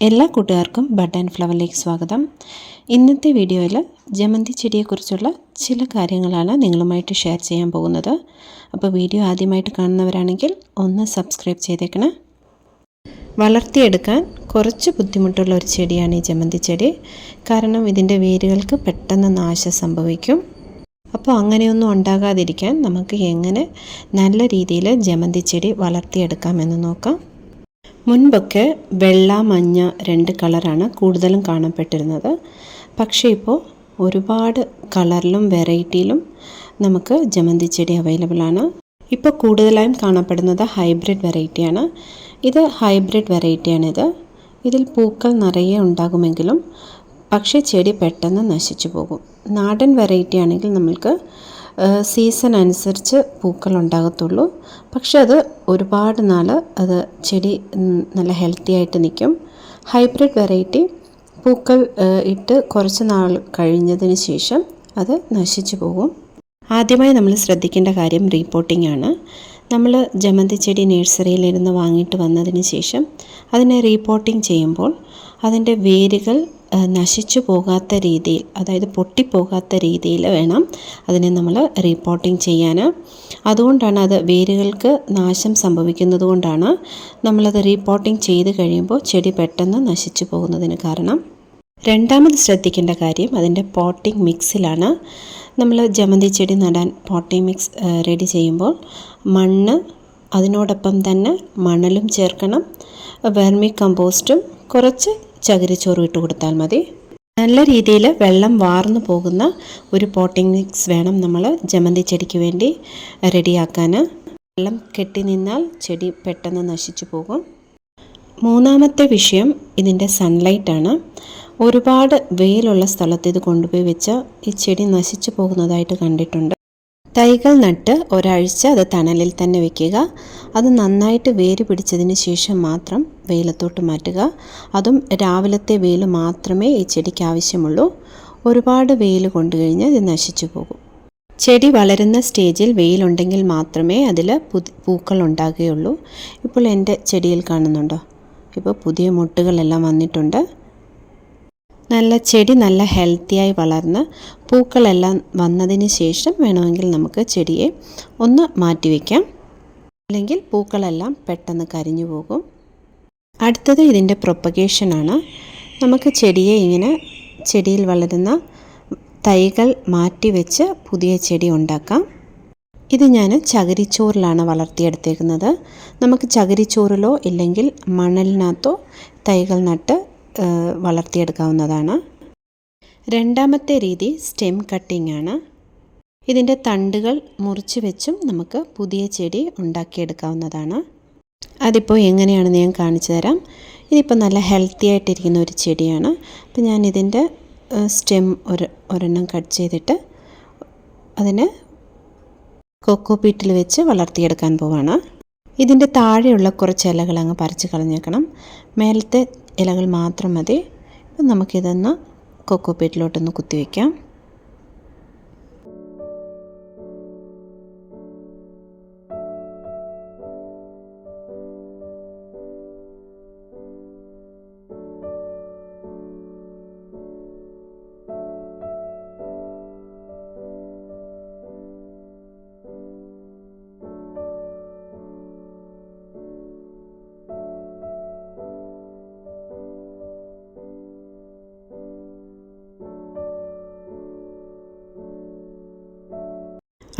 എല്ലാ കൂട്ടുകാർക്കും ബഡ് ഫ്ലവറിലേക്ക് സ്വാഗതം. ഇന്നത്തെ വീഡിയോയിൽ ജമന്തി ചെടിയെക്കുറിച്ചുള്ള ചില കാര്യങ്ങളാണ് നിങ്ങളുമായിട്ട് ഷെയർ ചെയ്യാൻ പോകുന്നത്. അപ്പോൾ വീഡിയോ ആദ്യമായിട്ട് കാണുന്നവരാണെങ്കിൽ ഒന്ന് സബ്സ്ക്രൈബ് ചെയ്തേക്കണം. വളർത്തിയെടുക്കാൻ കുറച്ച് ബുദ്ധിമുട്ടുള്ള ഒരു ചെടിയാണ് ഈ ജമന്തി ചെടി. കാരണം ഇതിന്റെ വേരുകൾക്ക് പെട്ടെന്ന് നാശം സംഭവിക്കും. അപ്പോൾ അങ്ങനെയൊന്നും ഉണ്ടാകാതിരിക്കാൻ നമുക്ക് എങ്ങനെ നല്ല രീതിയിൽ ജമന്തി ചെടി വളർത്തിയെടുക്കാമെന്ന് നോക്കാം. മുൻപൊക്കെ വെള്ള മഞ്ഞ രണ്ട് കളറാണ് കൂടുതലും കാണപ്പെട്ടിരുന്നത്. പക്ഷേ ഇപ്പോൾ ഒരുപാട് കളറിലും വെറൈറ്റിയിലും നമുക്ക് ജമന്തി ചെടി അവൈലബിൾ ആണ്. ഇപ്പോൾ കൂടുതലായും കാണപ്പെടുന്നത് ഹൈബ്രിഡ് വെറൈറ്റിയാണ് ഇത് ഹൈബ്രിഡ് വെറൈറ്റിയാണിത് ഇതിൽ പൂക്കൾ നിറയെ ഉണ്ടാകുമെങ്കിലും പക്ഷേ ചെടി പെട്ടെന്ന് നശിച്ചു പോകും. നാടൻ വെറൈറ്റി ആണെങ്കിൽ നമ്മൾക്ക് സീസൺ അനുസരിച്ച് പൂക്കൾ ഉണ്ടാകത്തുള്ളൂ പക്ഷെ അത് ഒരുപാട് നാൾ അത് ചെടി നല്ല ഹെൽത്തി ആയിട്ട് നിൽക്കും ഹൈബ്രിഡ് വെറൈറ്റി പൂക്കൾ ഇട്ട് കുറച്ച് നാൾ കഴിഞ്ഞതിന് ശേഷം അത് നശിച്ചു പോകും. ആദ്യമായി നമ്മൾ ശ്രദ്ധിക്കേണ്ട കാര്യം റീപോട്ടിംഗ് ആണ്. നമ്മൾ ജമന്തി ചെടി നഴ്സറിയിലിരുന്ന് വാങ്ങിയിട്ട് വന്നതിന് ശേഷം അതിനെ റീപോട്ടിംഗ് ചെയ്യുമ്പോൾ അതിന്റെ വേരുകൾ നശിച്ചു പോകാത്ത രീതിയിൽ അതായത് പൊട്ടിപ്പോകാത്ത രീതിയിൽ വേണം അതിനെ നമ്മൾ റീപോട്ടിംഗ് ചെയ്യാൻ അതുകൊണ്ടാണ് അത് വേരുകൾക്ക് നാശം സംഭവിക്കുന്നത് കൊണ്ടാണ് നമ്മളത് റീപോട്ടിംഗ് ചെയ്ത് കഴിയുമ്പോൾ ചെടി പെട്ടെന്ന് നശിച്ചു പോകുന്നതിന് കാരണം. രണ്ടാമത് ശ്രദ്ധിക്കേണ്ട കാര്യം അതിന്റെ പോട്ടിംഗ് മിക്സിലാണ് നമ്മൾ ജമന്തി ചെടി നടാൻ പോട്ടിംഗ് മിക്സ് റെഡി ചെയ്യുമ്പോൾ മണ്ണ് അതിനോടൊപ്പം തന്നെ മണലും ചേർക്കണം വെർമി കമ്പോസ്റ്റും കുറച്ച് ചകിരിച്ചോറ് ഇട്ട് കൊടുത്താൽ മതി. നല്ല രീതിയിൽ വെള്ളം വാർന്നു പോകുന്ന ഒരു പോട്ടിംഗ് മിക്സ് വേണം നമ്മൾ ജമന്തി ചെടിക്ക് വേണ്ടി റെഡിയാക്കാൻ. വെള്ളം കെട്ടി നിന്നാൽ ചെടി പെട്ടെന്ന് നശിച്ചു പോകും. മൂന്നാമത്തെ വിഷയം ഇതിന്റെ സൺലൈറ്റാണ് ഒരുപാട് വെയിലുള്ള സ്ഥലത്ത് ഇത് കൊണ്ടുപോയി വെച്ചാൽ ഈ ചെടി നശിച്ചു പോകുന്നതായിട്ട് കണ്ടിട്ടുണ്ട്. തൈകൾ നട്ട് ഒരാഴ്ച അത് തണലിൽ തന്നെ വെക്കുക. അത് നന്നായിട്ട് വേര് പിടിച്ചതിന് ശേഷം മാത്രം വെയിലത്തോട്ട് മാറ്റുക. അതും രാവിലത്തെ വെയിൽ മാത്രമേ ഈ ചെടിക്ക് ആവശ്യമുള്ളൂ. ഒരുപാട് വെയിൽ കൊണ്ടു കഴിഞ്ഞാൽ ഇത് നശിച്ചു പോകും. ചെടി വളരുന്ന സ്റ്റേജിൽ വെയിലുണ്ടെങ്കിൽ മാത്രമേ അതിൽ പുതി പൂക്കൾ ഉണ്ടാകുകയുള്ളൂ. ഇപ്പോൾ എന്റെ ചെടിയിൽ കാണുന്നുണ്ടോ? ഇപ്പോൾ പുതിയ മുട്ടുകളെല്ലാം വന്നിട്ടുണ്ട്. നല്ല ചെടി നല്ല ഹെൽത്തിയായി വളർന്ന് പൂക്കളെല്ലാം വന്നതിന് ശേഷം വേണമെങ്കിൽ നമുക്ക് ചെടിയെ ഒന്ന് മാറ്റിവെക്കാം അല്ലെങ്കിൽ പൂക്കളെല്ലാം പെട്ടെന്ന് കരിഞ്ഞു പോകും. അടുത്തത് ഇതിന്റെ പ്രൊപ്പഗേഷനാണ് നമുക്ക് ചെടിയെ ഇങ്ങനെ ചെടിയിൽ വളരുന്ന തൈകൾ മാറ്റി വെച്ച് പുതിയ ചെടി ഉണ്ടാക്കാം. ഇത് ഞാൻ ചകിരിച്ചോറിലാണ് വളർത്തിയെടുത്തേക്കുന്നത്. നമുക്ക് ചകിരിച്ചോറിലോ ഇല്ലെങ്കിൽ മണലിനകത്തോ തൈകൾ നട്ട് വളർത്തിയെടുക്കാവുന്നതാണ്. രണ്ടാമത്തെ രീതി സ്റ്റെം കട്ടിംഗ് ആണ്. ഇതിന്റെ തണ്ടുകൾ മുറിച്ച് വെച്ചും നമുക്ക് പുതിയ ചെടി ഉണ്ടാക്കിയെടുക്കാവുന്നതാണ്. അതിപ്പോൾ എങ്ങനെയാണെന്ന് ഞാൻ കാണിച്ചു തരാം. ഇതിപ്പോൾ നല്ല ഹെൽത്തി ആയിട്ടിരിക്കുന്ന ഒരു ചെടിയാണ്. അപ്പോൾ ഞാൻ ഇതിന്റെ സ്റ്റെം ഒരു ഒരെണ്ണം കട്ട് ചെയ്തിട്ട് അതിന് കൊക്കോ പീറ്റിൽ വെച്ച് വളർത്തിയെടുക്കാൻ പോവാണ്. ഇതിന്റെ താഴെയുള്ള കുറച്ച് ഇലകൾ അങ്ങ് പറിച്ച് കളഞ്ഞേക്കണം. മേലത്തെ ഇലകൾ മാത്രം മതി. നമുക്കിതൊന്ന് കൊക്കോ പീറ്റിലോട്ടൊന്ന് കുത്തിവെക്കാം.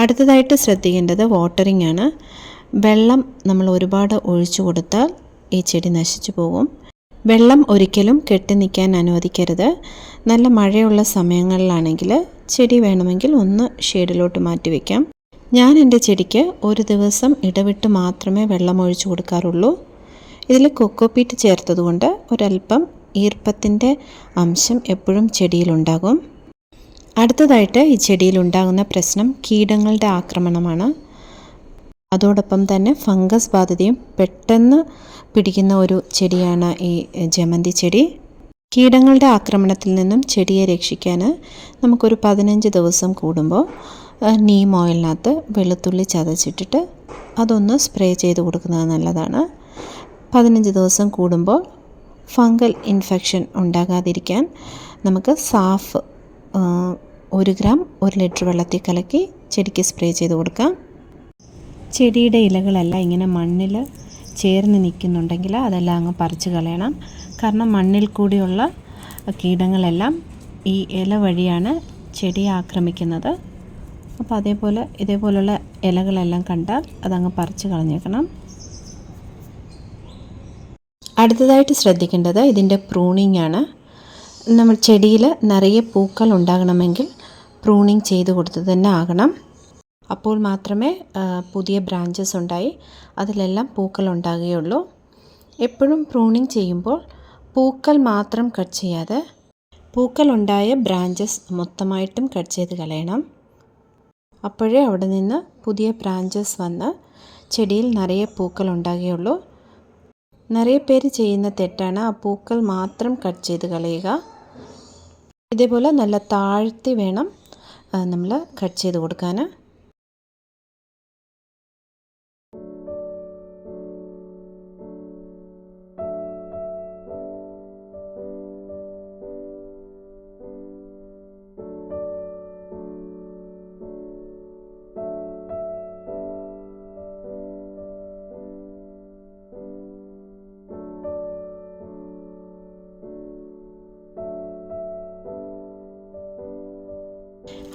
അടുത്തതായിട്ട് ശ്രദ്ധിക്കേണ്ടത് വാട്ടറിംഗ് ആണ്. വെള്ളം നമ്മൾ ഒരുപാട് ഒഴിച്ചു കൊടുത്താൽ ഈ ചെടി നശിച്ചു പോകും. വെള്ളം ഒരിക്കലും കെട്ടി നിൽക്കാൻ അനുവദിക്കരുത്. നല്ല മഴയുള്ള സമയങ്ങളിലാണെങ്കിൽ ചെടി വേണമെങ്കിൽ ഒന്ന് ഷെയ്ഡിലോട്ട് മാറ്റി വയ്ക്കാം ഞാൻ എന്റെ ചെടിക്ക് ഒരു ദിവസം ഇടവിട്ട് മാത്രമേ വെള്ളം ഒഴിച്ചു കൊടുക്കാറുള്ളൂ. ഇതിൽ കൊക്കോപ്പീറ്റ് ചേർത്തതുകൊണ്ട് ഒരല്പം ഈർപ്പത്തിന്റെ അംശം എപ്പോഴും ചെടിയിലുണ്ടാകും. അടുത്തതായിട്ട് ഈ ചെടിയിൽ ഉണ്ടാകുന്ന പ്രശ്നം കീടങ്ങളുടെ ആക്രമണമാണ്. അതോടൊപ്പം തന്നെ ഫംഗസ് ബാധിതയും പെട്ടെന്ന് പിടിക്കുന്ന ഒരു ചെടിയാണ് ഈ ജമന്തി ചെടി. കീടങ്ങളുടെ ആക്രമണത്തിൽ നിന്നും ചെടിയെ രക്ഷിക്കാൻ നമുക്കൊരു പതിനഞ്ച് ദിവസം കൂടുമ്പോൾ നീം ഓയിലിനകത്ത് വെളുത്തുള്ളി ചതച്ചിട്ടിട്ട് അതൊന്ന് സ്പ്രേ ചെയ്ത് കൊടുക്കുന്നത് നല്ലതാണ്. പതിനഞ്ച് ദിവസം കൂടുമ്പോൾ ഫംഗൽ ഇൻഫെക്ഷൻ ഉണ്ടാകാതിരിക്കാൻ നമുക്ക് സാഫ് ഒരു ഗ്രാം ഒരു ലിറ്റർ വെള്ളത്തിൽ കലക്കി ചെടിക്ക് സ്പ്രേ ചെയ്ത് കൊടുക്കാം. ചെടിയുടെ ഇലകളല്ല ഇങ്ങനെ മണ്ണിൽ ചേർന്ന് നിൽക്കുന്നുണ്ടെങ്കിൽ അതെല്ലാം അങ്ങ് പറിച്ച് കളയണം. കാരണം മണ്ണിൽ കൂടിയുള്ള കീടങ്ങളെല്ലാം ഈ ഇല വഴിയാണ് ചെടിയെ ആക്രമിക്കുന്നത്. അപ്പോൾ അതേപോലെ ഇതേപോലുള്ള ഇലകളെല്ലാം കണ്ടാൽ അതങ്ങ് പറിച്ച് കളഞ്ഞേക്കണം. അടുത്തതായിട്ട് ശ്രദ്ധിക്കേണ്ടത് ഇതിന്റെ പ്രൂണിംഗ് ആണ്. നമ്മൾ ചെടിയിൽ നിറയെ പൂക്കൾ ഉണ്ടാകണമെങ്കിൽ പ്രൂണിങ് ചെയ്ത് കൊടുത്ത് തന്നെ ആകണം. അപ്പോൾ മാത്രമേ പുതിയ ബ്രാഞ്ചസ് ഉണ്ടായി. അതിലെല്ലാം പൂക്കൾ ഉണ്ടാകുകയുള്ളൂ. എപ്പോഴും പ്രൂണിങ് ചെയ്യുമ്പോൾ പൂക്കൾ മാത്രം കട്ട് ചെയ്യാതെ പൂക്കൾ ഉണ്ടായ ബ്രാഞ്ചസ് മൊത്തമായിട്ടും കട്ട് ചെയ്ത് കളയണം. അപ്പോഴേ അവിടെ നിന്ന് പുതിയ ബ്രാഞ്ചസ് വന്ന് ചെടിയിൽ നിറയെ പൂക്കൾ ഉണ്ടാകുകയുള്ളൂ. നിറയെ പേര് ചെയ്യുന്ന തെറ്റാണ് ആ പൂക്കൾ മാത്രം കട്ട് ചെയ്ത് കളയുക. ഇതേപോലെ നല്ല താഴ്ത്തി വേണം. നമ്മൾ കട്ട് ചെയ്ത് കൊടുക്കാൻ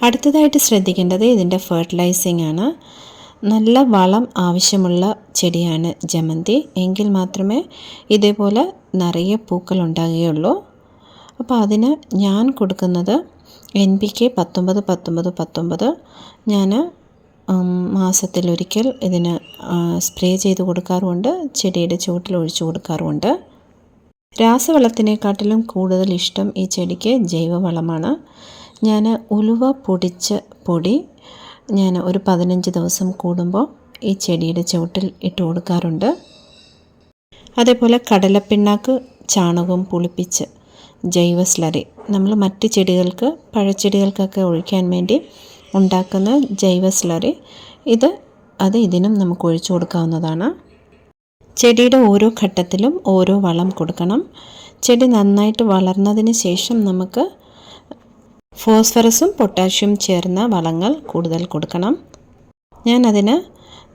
അടുത്തതായിട്ട് ശ്രദ്ധിക്കേണ്ടത് ഇതിന്റെ ഫെർട്ടിലൈസിങ് ആണ്. നല്ല വളം ആവശ്യമുള്ള ചെടിയാണ് ജമന്തി. എങ്കിൽ മാത്രമേ ഇതേപോലെ നിറയെ പൂക്കൾ ഉണ്ടാകുകയുള്ളൂ. അപ്പോൾ അതിന് ഞാൻ കൊടുക്കുന്നത് എൻ പി കെ പത്തൊമ്പത് പത്തൊമ്പത് പത്തൊമ്പത്. ഞാൻ മാസത്തിലൊരിക്കൽ ഇതിന് സ്പ്രേ ചെയ്ത് കൊടുക്കാറുമുണ്ട്. ചെടിയുടെ ചുവട്ടിൽ ഒഴിച്ചു കൊടുക്കാറുമുണ്ട്. രാസവളത്തിനെക്കാട്ടിലും കൂടുതൽ ഇഷ്ടം ഈ ചെടിക്ക് ജൈവവളമാണ്. ഞാൻ ഉലുവ പൊടിച്ച പൊടി ഞാൻ ഒരു പതിനഞ്ച് ദിവസം കൂടുമ്പോൾ ഈ ചെടിയുടെ ചുവട്ടിൽ ഇട്ട് കൊടുക്കാറുണ്ട്. അതേപോലെ കടലപ്പിണ്ണാക്ക് ചാണകവും പുളിപ്പിച്ച് ജൈവ സ്ലറി. നമ്മൾ മറ്റ് ചെടികൾക്ക് പഴച്ചെടികൾക്കൊക്കെ ഒഴിക്കാൻ വേണ്ടി ഉണ്ടാക്കുന്ന ജൈവ സ്ലറി. ഇത് അത് ഇതിനും നമുക്ക് ഒഴിച്ചു കൊടുക്കാവുന്നതാണ്. ചെടിയുടെ ഓരോ ഘട്ടത്തിലും ഓരോ വളം കൊടുക്കണം. ചെടി നന്നായിട്ട് വളർന്നതിന് ശേഷം നമുക്ക് ഫോസ്ഫറസും പൊട്ടാഷ്യം ചേർന്ന വളങ്ങൾ കൂടുതൽ കൊടുക്കണം. ഞാനതിന്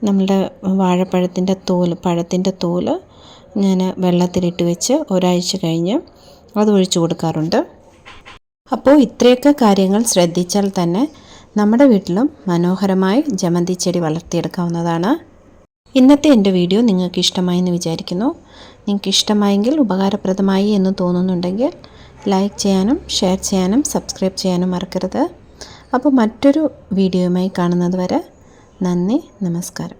നമ്മുടെ വാഴപ്പഴത്തിന്റെ തോൽ പഴത്തിന്റെ തോൽ ഞാൻ വെള്ളത്തിലിട്ട് വെച്ച് ഒരാഴ്ച കഴിഞ്ഞ് അത് ഒഴിച്ചു കൊടുക്കാറുണ്ട്. അപ്പോൾ ഇത്രയൊക്കെ കാര്യങ്ങൾ ശ്രദ്ധിച്ചാൽ തന്നെ നമ്മുടെ വീട്ടിലും മനോഹരമായി ജമന്തി ചെടി വളർത്തിയെടുക്കാവുന്നതാണ്. ഇന്നത്തെ എന്റെ വീഡിയോ നിങ്ങൾക്ക് ഇഷ്ടമായി എന്ന് വിചാരിക്കുന്നു. നിങ്ങൾക്ക് ഇഷ്ടമായെങ്കിൽ ഉപകാരപ്രദമായി എന്ന് തോന്നുന്നുണ്ടെങ്കിൽ ലൈക്ക് ചെയ്യാനും ഷെയർ ചെയ്യാനും സബ്സ്ക്രൈബ് ചെയ്യാനും മറക്കരുത്. അപ്പോൾ മറ്റൊരു വീഡിയോയുമായി കാണുന്നത് വരെ നന്ദി നമസ്കാരം.